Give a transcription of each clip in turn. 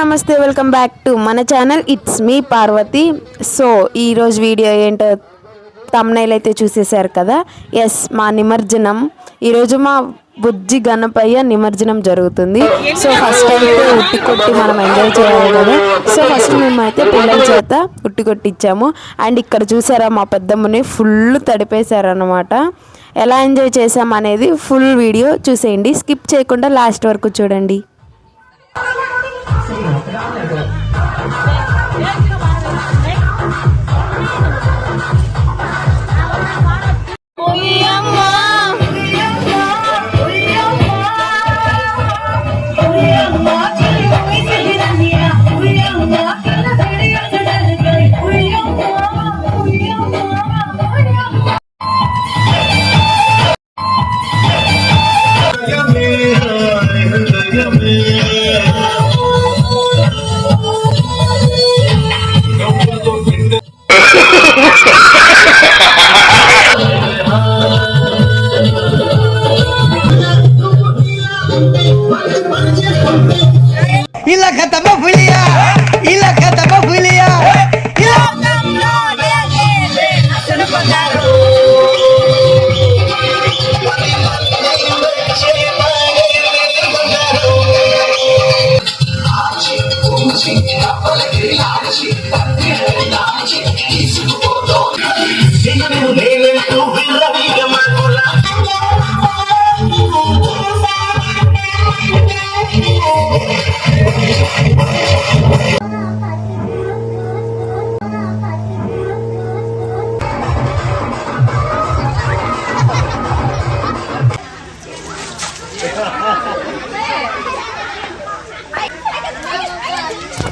నమస్తే welcome back to మన channel it's me Parvathi so ఈరోజు వీడియో ఏంటో తమ్నైల్ అయితే చూసేశారు కదా? ఎస్ మా నిమజ్జనం. ఈరోజు మా బుజ్జి గణపయ్య నిమజ్జనం జరుగుతుంది. సో ఫస్ట్ అయితే ఉట్టి కొట్టి మనం ఎంజాయ్ చేయాలి కదా? సో ఫస్ట్ మేమైతే పిల్లల చేత ఉట్టి కొట్టించాము. అండ్ ఇక్కడ చూసారా మా పెద్దమ్మని ఫుల్ తడిపేశారనమాట ఎలా ఎంజాయ్ చేసాం అనేది ఫుల్ వీడియో చూసేయండి. స్కిప్ చేయకుండా లాస్ట్ వరకు చూడండి.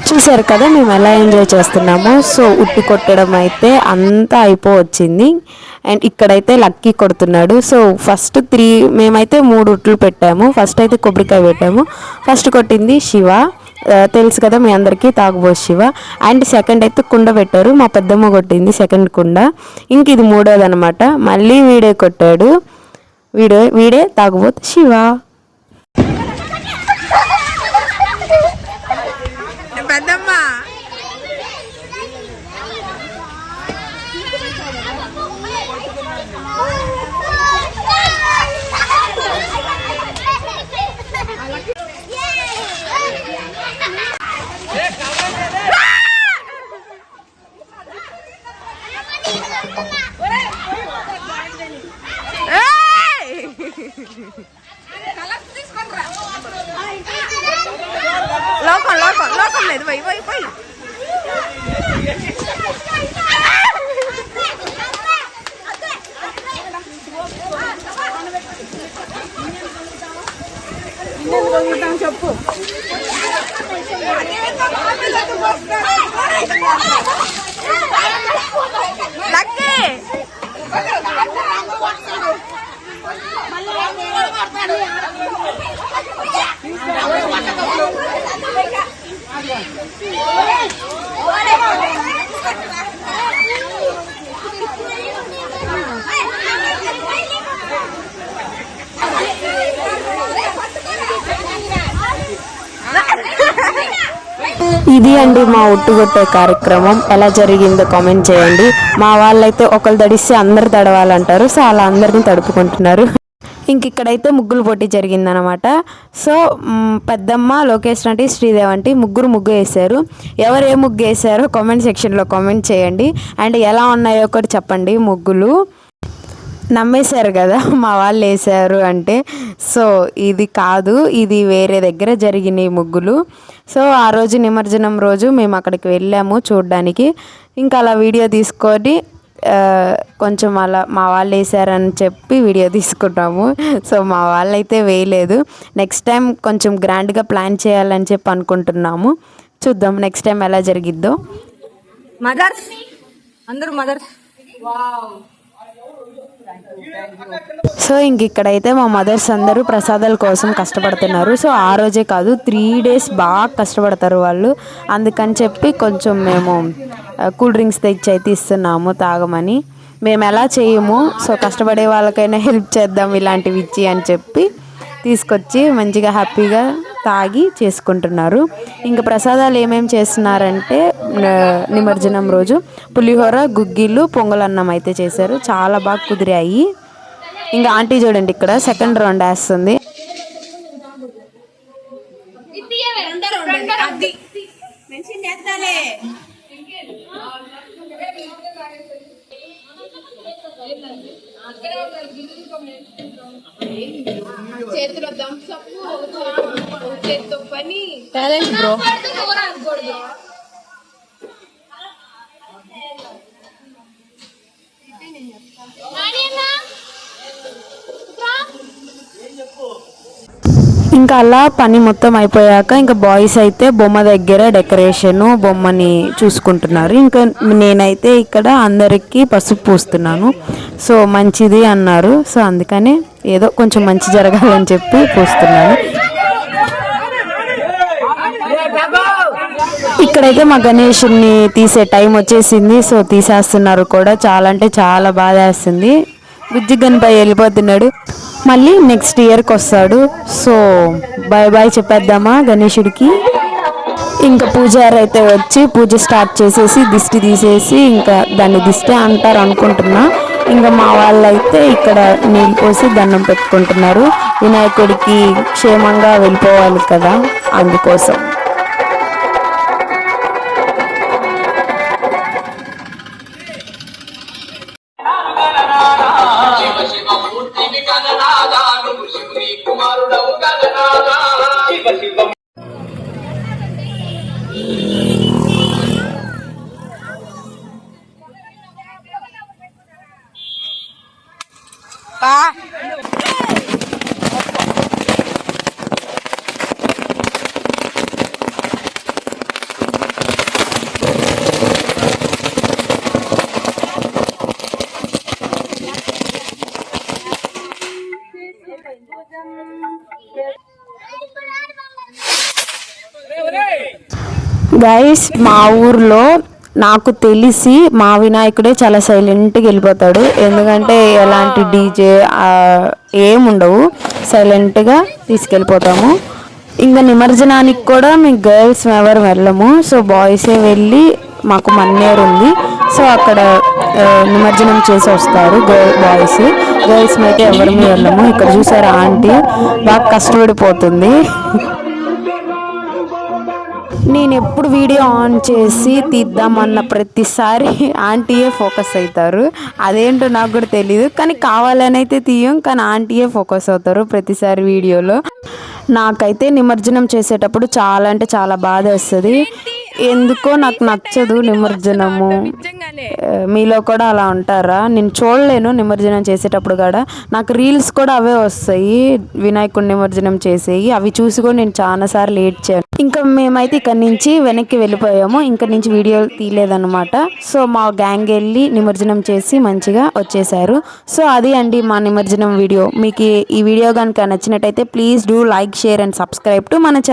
చూసారు కదా మేము ఎలా ఎంజాయ్ చేస్తున్నామో. సో ఉట్టి కొట్టడం అయితే అంతా అయిపోవచ్చింది. అండ్ ఇక్కడైతే లక్కీ కొడుతున్నాడు. సో ఫస్ట్ త్రీ మేమైతే మూడు ఉట్లు పెట్టాము. ఫస్ట్ అయితే కొబ్బరికాయ పెట్టాము. ఫస్ట్ కొట్టింది శివ. తెలుసు కదా మీ అందరికీ తాగుబో శివ. అండ్ సెకండ్ అయితే కుండ పెట్టారు. మా పెద్దమ్మ కొట్టింది సెకండ్ కుండ. ఇంక ఇది మూడోది అనమాట మళ్ళీ వీడే కొట్టాడు. వీడే వీడే తాగుబోత్ శివ. లోకం లోకం లోకం లేదు పోయి పోయి పోయి చెప్పు లక్కీ మళ్ళీ ఇది అండి మా ఉట్టుగొట్టే కార్యక్రమం. ఎలా జరిగిందో కామెంట్ చేయండి. మా వాళ్ళైతే ఒకరు తడిస్తే అందరు తడవాలంటారు. సో అలా అందరిని తడుపుకుంటున్నారు. ఇంక ఇక్కడైతే ముగ్గులు పోటీ జరిగిందనమాట సో పెద్దమ్మ లోకేష్ అంటే శ్రీదేవ్ అంటే ముగ్గురు ముగ్గు వేశారు. ఎవరు ఏ ముగ్గు వేశారో కామెంట్ సెక్షన్లో కామెంట్ చేయండి. అండ్ ఎలా ఉన్నాయో ఒకటి చెప్పండి ముగ్గులు. నమ్మేశారు కదా మా వాళ్ళు వేసారు అంటే. సో ఇది కాదు ఇది వేరే దగ్గర జరిగిన ఈ ముగ్గులు. సో ఆ రోజు నిమజ్జనం రోజు మేము అక్కడికి వెళ్ళాము చూడడానికి. ఇంకా అలా వీడియో తీసుకొని కొంచెం అలా మా వాళ్ళు వేసారని చెప్పి వీడియో తీసుకుంటాము సో మా వాళ్ళు అయితే వేయలేదు. నెక్స్ట్ టైం కొంచెం గ్రాండ్గా ప్లాన్ చేయాలని చెప్పి అనుకుంటున్నాము. చూద్దాం నెక్స్ట్ టైం ఎలా జరిగిద్దో. మదర్స్ అందరూ మదర్స్. సో ఇంక ఇక్కడైతే మా మదర్స్ అందరూ ప్రసాదాల కోసం కష్టపడుతున్నారు. సో ఆ రోజే కాదు త్రీ డేస్ బాగా కష్టపడతారు వాళ్ళు. అందుకని చెప్పి కొంచెం మేము కూల్ డ్రింక్స్ తెచ్చి అయితే ఇస్తున్నాము తాగమని. మేము ఎలా చేయము సో కష్టపడే వాళ్ళకైనా హెల్ప్ చేద్దాం ఇలాంటివి ఇచ్చి అని చెప్పి తీసుకొచ్చి మంచిగా హ్యాపీగా తాగి చేసుకుంటున్నారు. ఇంకా ప్రసాదాలు ఏమేమి చేస్తున్నారంటే నిమజ్జనం రోజు పులిహోర గుగ్గిళ్ళు పొంగలన్నం అయితే చేశారు. చాలా బాగా కుదిరాయి. ఇంకా ఆంటీ చూడండి ఇక్కడ సెకండ్ రౌండ్ వేస్తుంది చేతిలో దంసప్ చేతితో పని. టాలెంట్ బ్రో ఇంకా అలా పని మొత్తం అయిపోయాక ఇంకా బాయ్స్ అయితే బొమ్మ దగ్గర డెకరేషన్ బొమ్మని చూసుకుంటున్నారు. ఇంకా నేనైతే ఇక్కడ అందరికీ పసుపు పూస్తున్నాను. సో మంచిది అన్నారు. సో అందుకనే ఏదో కొంచెం మంచి జరగాలని చెప్పి పూస్తున్నాను. ఇక్కడైతే మా గణేషుని తీసే టైం వచ్చేసింది. సో తీసేస్తున్నారు కూడా. చాలా అంటే చాలా బాధ వేస్తుంది బుజ్జి గణపై వెళ్ళిపోతున్నాడు మళ్ళీ నెక్స్ట్ ఇయర్కి వస్తాడు. సో బాయ్ బాయ్ చెప్పేద్దామా గణేషుడికి? ఇంకా పూజారి అయితే వచ్చి పూజ స్టార్ట్ చేసేసి దిష్టి తీసేసి ఇంకా దాన్ని దిష్టి అంటారు అనుకుంటున్నా. ఇంకా మా వాళ్ళైతే ఇక్కడ నీళ్ళు పోసి దండం పెట్టుకుంటున్నారు. వినాయకుడికి క్షేమంగా వెళ్ళిపోవాలి కదా అందుకోసం. శివమూర్తిని శివ నువ్వు శివుని కుమారుడవు కలనాదా శివ శివ గైస్ మా ఊర్లో నాకు తెలిసి మా వినాయకుడే చాలా సైలెంట్గా వెళ్ళిపోతాడు. ఎందుకంటే ఎలాంటి డీజే ఏముండవు. సైలెంట్గా తీసుకెళ్ళిపోతాము. ఇంకా నిమజ్జనానికి కూడా మేము గర్ల్స్ ఎవరు వెళ్ళము. సో బాయ్సే వెళ్ళి మాకు మన్నేరు ఉంది. సో అక్కడ నిమజ్జనం చేసి వస్తారు గర్ల్ బాయ్స్. గర్ల్స్ అయితే ఎవరు వెళ్ళము ఇక్కడ చూసారా ఆంటీ? బాగా కష్టపడిపోతుంది. నేను ఎప్పుడు వీడియో ఆన్ చేసి తీద్దామన్న ప్రతిసారి ఆంటీయే ఫోకస్ అవుతారు అదేంటో నాకు కూడా తెలియదు కానీ కావాలని అయితే తీయం కానీ ఆంటీయే ఫోకస్ అవుతారు ప్రతిసారి వీడియోలో. నాకైతే నిమజ్జనం చేసేటప్పుడు చాలా అంటే చాలా బాధ వస్తుంది ఎందుకో నాకు నచ్చదు నిమజ్జనము. మీలో కూడా అలా ఉంటారా? నేను చూడలేను నిమజ్జనం చేసేటప్పుడు కూడా. నాకు రీల్స్ కూడా అవే వస్తాయి. వినాయకుడి నిమజ్జనం చేసేవి అవి చూసి కూడా నేను చాలాసార్లు లేట్ చేయను ఇంకా మేమైతే ఇక్కడ నుంచి వెనక్కి వెళ్ళిపోయాము. ఇంకా నుంచి వీడియో తీయలేదన్నమాట. సో మా గ్యాంగ్ వెళ్ళి నిమజ్జనం చేసి మంచిగా వచ్చేసారు సో అది అండి మా నిమజ్జనం వీడియో. మీకు ఈ- ఈ వీడియో కనుక నచ్చినట్టయితే please do like share and subscribe to మన ఛానల్.